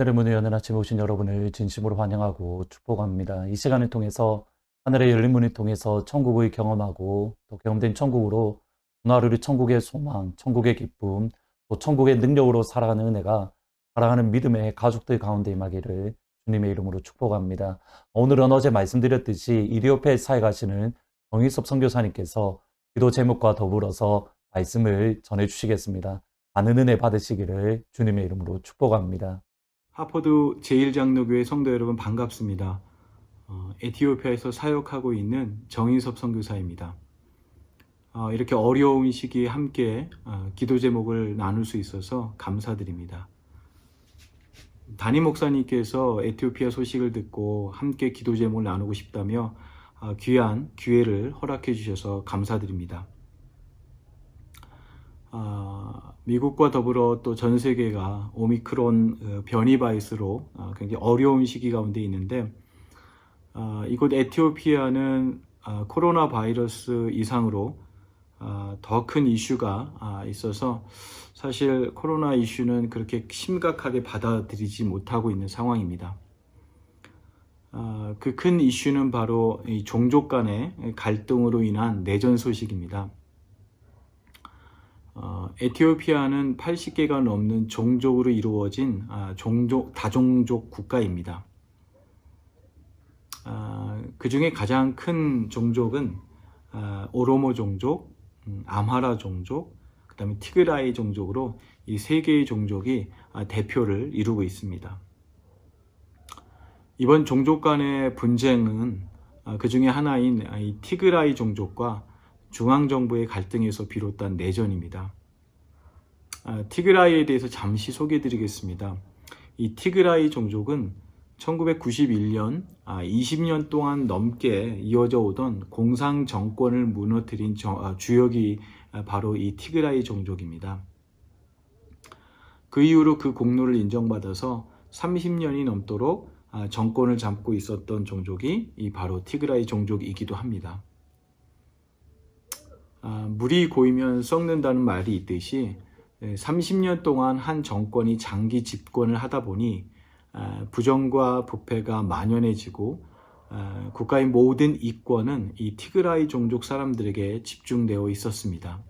하늘의 문을 여는 아침에 오신 여러분을 진심으로 환영하고 축복합니다. 이 시간을 통해서 하늘의 열린 문을 통해서 천국을 경험하고 또 경험된 천국으로 하루를 천국의 소망, 천국의 기쁨, 또 천국의 능력으로 살아가는 은혜가 사랑하는 믿음의 가족들 가운데 임하기를 주님의 이름으로 축복합니다. 오늘은 어제 말씀드렸듯이 이리오페 사에 가시는 정희섭 선교사님께서 기도 제목과 더불어서 말씀을 전해 주시겠습니다. 많은 은혜 받으시기를 주님의 이름으로 축복합니다. 하포드 제1장로교회 성도 여러분 반갑습니다. 어, 에티오피아에서 사역하고 있는 정인섭 선교사입니다. 어, 이렇게 어려운 시기에 함께 어, 기도 제목을 나눌 수 있어서 감사드립니다. 담임 목사님께서 에티오피아 소식을 듣고 함께 기도 제목을 나누고 싶다며 어, 귀한 기회를 허락해 주셔서 감사드립니다. 아, 미국과 더불어 또 전 세계가 오미크론 어, 변이 바이러스로 어, 굉장히 어려운 시기 가운데 있는데 아, 이곳 에티오피아는 아, 코로나 바이러스 이상으로 더 큰 이슈가 아, 있어서 사실 코로나 이슈는 그렇게 심각하게 받아들이지 못하고 있는 상황입니다. 그 큰 이슈는 바로 이 종족 간의 갈등으로 인한 내전 소식입니다. 어, 에티오피아는 80개가 넘는 종족으로 이루어진 아, 종족 다종족 국가입니다. 아, 그 중에 가장 큰 종족은 아, 오로모 종족, 음, 암하라 종족, 그 다음에 티그라이 종족으로 이 세 개의 종족이 아, 대표를 이루고 있습니다. 이번 종족 간의 분쟁은 아, 그 중에 하나인 아, 이 티그라이 종족과 중앙정부의 갈등에서 비롯한 내전입니다. 아, 티그라이에 대해서 잠시 소개해 드리겠습니다. 이 티그라이 종족은 1991년, 아, 20년 동안 넘게 이어져 오던 공상 정권을 무너뜨린 정- 아, 주역이 아, 바로 이 티그라이 종족입니다. 그 이후로 그 공로를 인정받아서 30년이 넘도록 아, 정권을 잡고 있었던 종족이 이 바로 티그라이 종족이기도 합니다. 아, 물이 고이면 썩는다는 말이 있듯이 30년 동안 한 정권이 장기 집권을 하다 보니 아, 부정과 부패가 만연해지고 아, 국가의 모든 이권은 이 티그라이 종족 사람들에게 집중되어 있었습니다.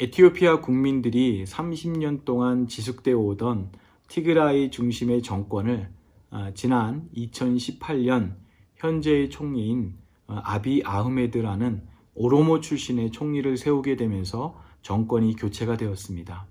에티오피아 국민들이 30년 동안 지속되어 오던 티그라이 중심의 정권을 아, 지난 2018년 현재의 총리인 어, 아비 아흐메드라는 오로모 출신의 총리를 세우게 되면서 정권이 교체가 되었습니다.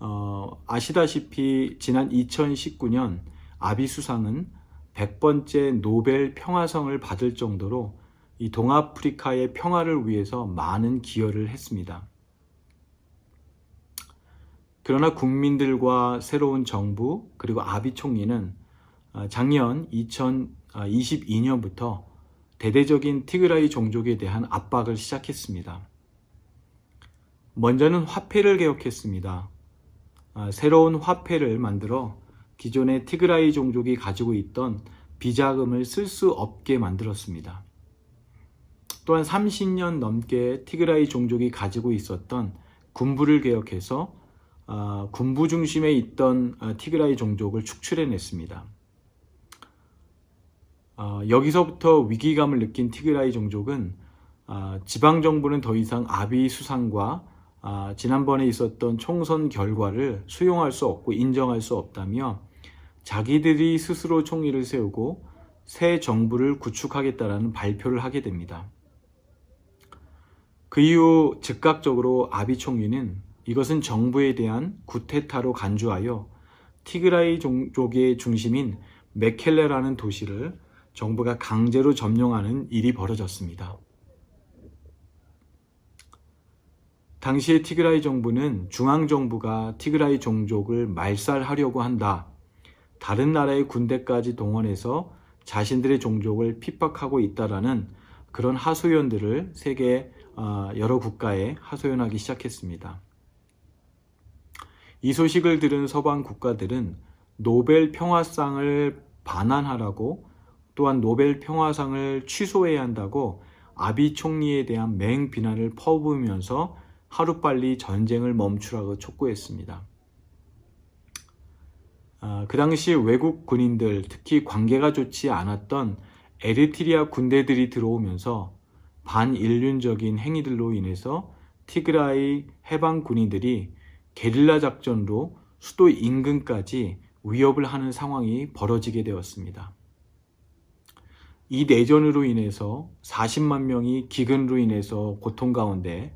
어, 아시다시피 지난 2019년 아비 수상은 100번째 노벨 평화성을 받을 정도로 이 동아프리카의 평화를 위해서 많은 기여를 했습니다. 그러나 국민들과 새로운 정부 그리고 아비 총리는 어, 작년 2022년부터 대대적인 티그라이 종족에 대한 압박을 시작했습니다. 먼저는 화폐를 개혁했습니다. 아, 새로운 화폐를 만들어 기존의 티그라이 종족이 가지고 있던 비자금을 쓸 수 없게 만들었습니다. 또한 30년 넘게 티그라이 종족이 가지고 있었던 군부를 개혁해서 아, 군부 중심에 있던 아, 티그라이 종족을 축출해냈습니다. 어, 여기서부터 위기감을 느낀 티그라이 종족은 아, 지방 정부는 더 이상 아비 수상과 아, 지난번에 있었던 총선 결과를 수용할 수 없고 인정할 수 없다며 자기들이 스스로 총리를 세우고 새 정부를 구축하겠다라는 발표를 하게 됩니다. 그 이후 즉각적으로 아비 총리는 이것은 정부에 대한 구테타로 간주하여 티그라이 종족의 중심인 메켈레라는 도시를 정부가 강제로 점령하는 일이 벌어졌습니다. 당시의 티그라이 정부는 중앙정부가 티그라이 종족을 말살하려고 한다. 다른 나라의 군대까지 동원해서 자신들의 종족을 핍박하고 있다라는 그런 하소연들을 세계 어, 여러 국가에 하소연하기 시작했습니다. 이 소식을 들은 서방 국가들은 노벨 평화상을 반환하라고 또한 노벨 평화상을 취소해야 한다고 아비 총리에 대한 맹 비난을 퍼부으면서 하루빨리 전쟁을 멈추라고 촉구했습니다. 아, 그 당시 외국 군인들, 특히 관계가 좋지 않았던 에리트리아 군대들이 들어오면서 반인륜적인 행위들로 인해서 티그라이 해방 군인들이 게릴라 작전으로 수도 인근까지 위협을 하는 상황이 벌어지게 되었습니다. 이 내전으로 인해서 40만 명이 기근으로 인해서 고통 가운데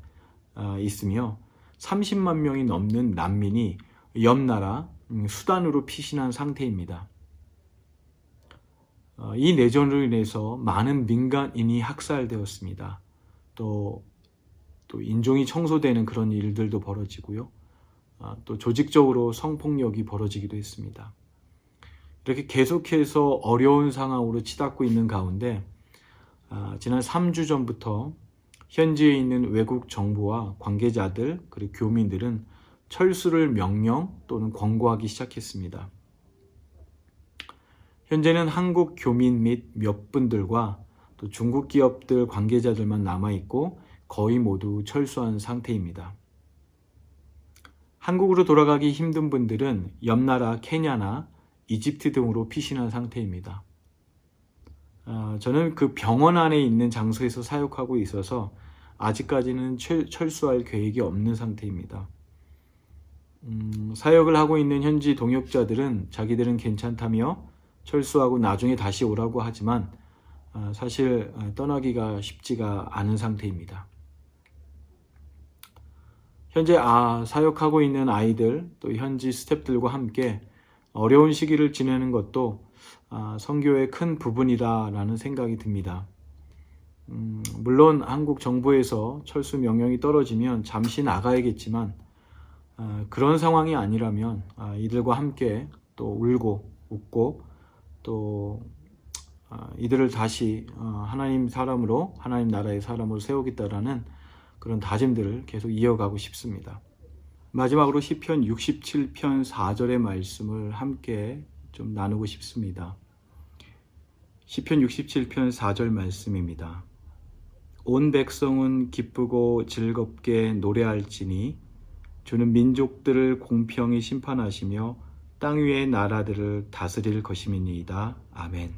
아, 있으며 30만 명이 넘는 난민이 옆 나라 음, 수단으로 피신한 상태입니다. 어, 이 내전으로 인해서 많은 민간인이 학살되었습니다. 또, 또 인종이 청소되는 그런 일들도 벌어지고요. 아, 또 조직적으로 성폭력이 벌어지기도 했습니다. 이렇게 계속해서 어려운 상황으로 치닫고 있는 가운데 아, 지난 3주 전부터 현지에 있는 외국 정부와 관계자들 그리고 교민들은 철수를 명령 또는 권고하기 시작했습니다. 현재는 한국 교민 및 몇 분들과 또 중국 기업들 관계자들만 남아 있고 거의 모두 철수한 상태입니다. 한국으로 돌아가기 힘든 분들은 옆 나라 케냐나 이집트 등으로 피신한 상태입니다. 아, 저는 그 병원 안에 있는 장소에서 사역하고 있어서 아직까지는 철, 철수할 계획이 없는 상태입니다. 음, 사역을 하고 있는 현지 동역자들은 자기들은 괜찮다며 철수하고 나중에 다시 오라고 하지만 아, 사실 아, 떠나기가 쉽지가 않은 상태입니다. 현재 아, 사역하고 있는 아이들 또 현지 스탭들과 함께 어려운 시기를 지내는 것도 아, 선교의 큰 부분이다라는 생각이 듭니다. 음, 물론 한국 정부에서 철수 명령이 떨어지면 잠시 나가야겠지만 아, 그런 상황이 아니라면 아, 이들과 함께 또 울고 웃고 또 아, 이들을 다시 어, 하나님 사람으로 하나님 나라의 사람으로 세우겠다라는 그런 다짐들을 계속 이어가고 싶습니다. 마지막으로 시편 67편 4절의 말씀을 함께 좀 나누고 싶습니다. 시편 67편 4절 말씀입니다. 온 백성은 기쁘고 즐겁게 노래할지니 주는 민족들을 공평히 심판하시며 땅 위의 나라들을 다스릴 것임이니이다. 아멘.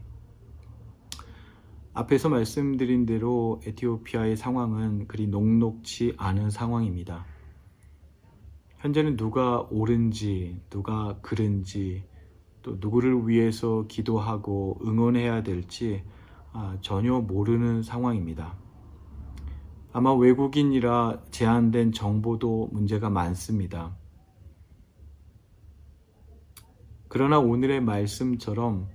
앞에서 말씀드린 대로 에티오피아의 상황은 그리 녹록치 않은 상황입니다. 현재는 누가 옳은지, 누가 그른지, 또 누구를 위해서 기도하고 응원해야 될지 아, 전혀 모르는 상황입니다. 아마 외국인이라 제한된 정보도 문제가 많습니다. 그러나 오늘의 말씀처럼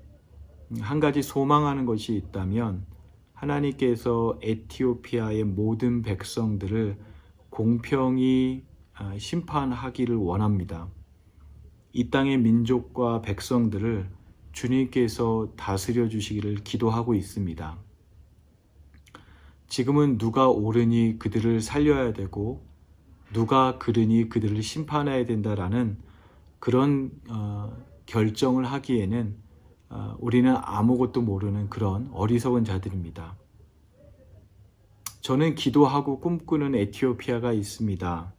한 가지 소망하는 것이 있다면 하나님께서 에티오피아의 모든 백성들을 공평히 아, 심판하기를 원합니다. 이 땅의 민족과 백성들을 주님께서 다스려 주시기를 기도하고 있습니다. 지금은 누가 옳으니 그들을 살려야 되고 누가 그르니 그들을 심판해야 된다라는 그런 어, 결정을 하기에는 어, 우리는 아무것도 모르는 그런 어리석은 자들입니다. 저는 기도하고 꿈꾸는 에티오피아가 있습니다.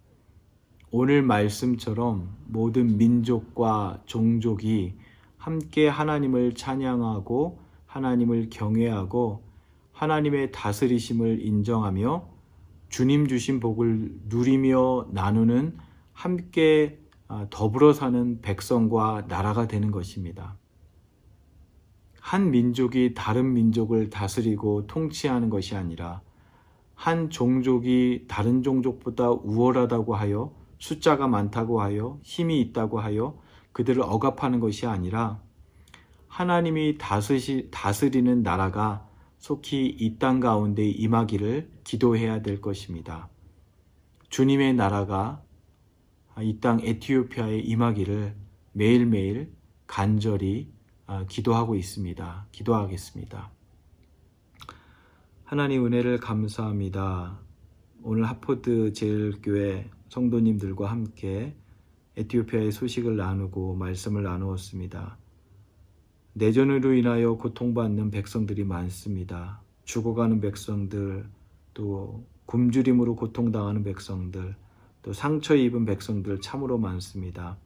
오늘 말씀처럼 모든 민족과 종족이 함께 하나님을 찬양하고 하나님을 경외하고 하나님의 다스리심을 인정하며 주님 주신 복을 누리며 나누는 함께 아, 더불어 사는 백성과 나라가 되는 것입니다. 한 민족이 다른 민족을 다스리고 통치하는 것이 아니라 한 종족이 다른 종족보다 우월하다고 하여 숫자가 많다고 하여 힘이 있다고 하여 그들을 억압하는 것이 아니라 하나님이 다스시, 다스리는 나라가 속히 이 땅 가운데 임하기를 기도해야 될 것입니다. 주님의 나라가 이 땅 에티오피아에 임하기를 매일매일 간절히 아, 기도하고 있습니다. 기도하겠습니다. 하나님 은혜를 감사합니다. 오늘 하포드 제일교회 성도님들과 함께 에티오피아의 소식을 나누고 말씀을 나누었습니다. 내전으로 인하여 고통받는 백성들이 많습니다. 죽어가는 백성들, 또 굶주림으로 고통당하는 백성들, 또 상처 입은 백성들 참으로 많습니다.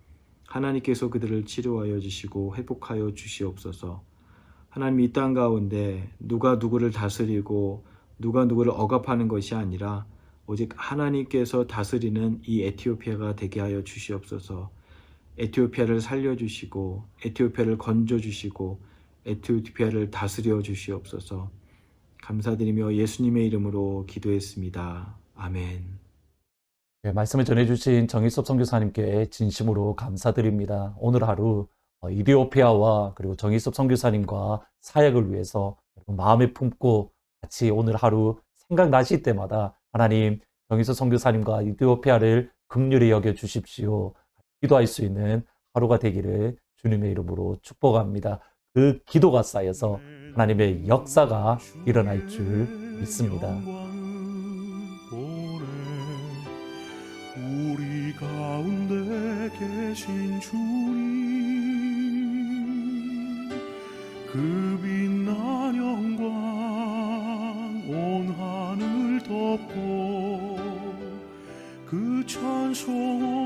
하나님께서 그들을 치료하여 주시고 회복하여 주시옵소서. 하나님 이 땅 가운데 누가 누구를 다스리고 누가 누구를 억압하는 것이 아니라 오직 하나님께서 다스리는 이 에티오피아가 되게 하여 주시옵소서. 에티오피아를 살려주시고 에티오피아를 건져주시고 에티오피아를 다스려 주시옵소서. 감사드리며 예수님의 이름으로 기도했습니다. 아멘. 네, 말씀을 전해주신 정일섭 선교사님께 진심으로 감사드립니다. 오늘 하루 어, 이디오피아와 그리고 정일섭 선교사님과 사역을 위해서 마음에 품고 같이 오늘 하루 생각나실 때마다 하나님 정일섭 선교사님과 이디오피아를 긍휼히 여겨 주십시오. 기도할 수 있는 하루가 되기를 주님의 이름으로 축복합니다. 그 기도가 쌓여서 하나님의 역사가 일어날 줄 믿습니다. 우리 가운데 계신 주님 그 덮고 그 찬송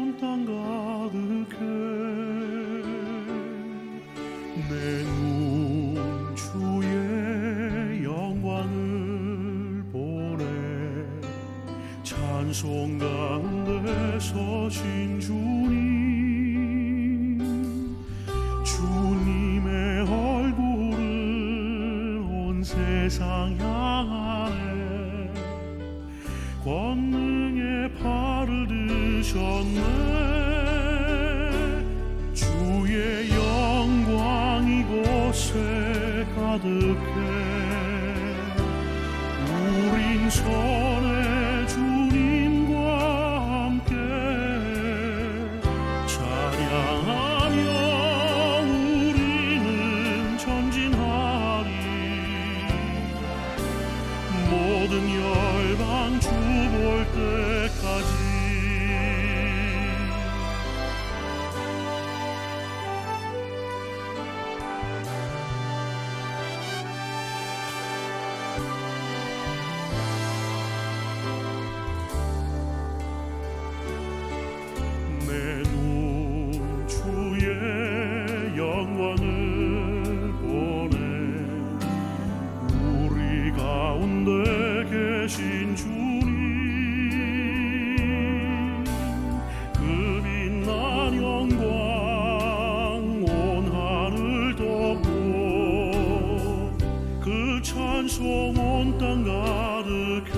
그 찬송 온땅 가득해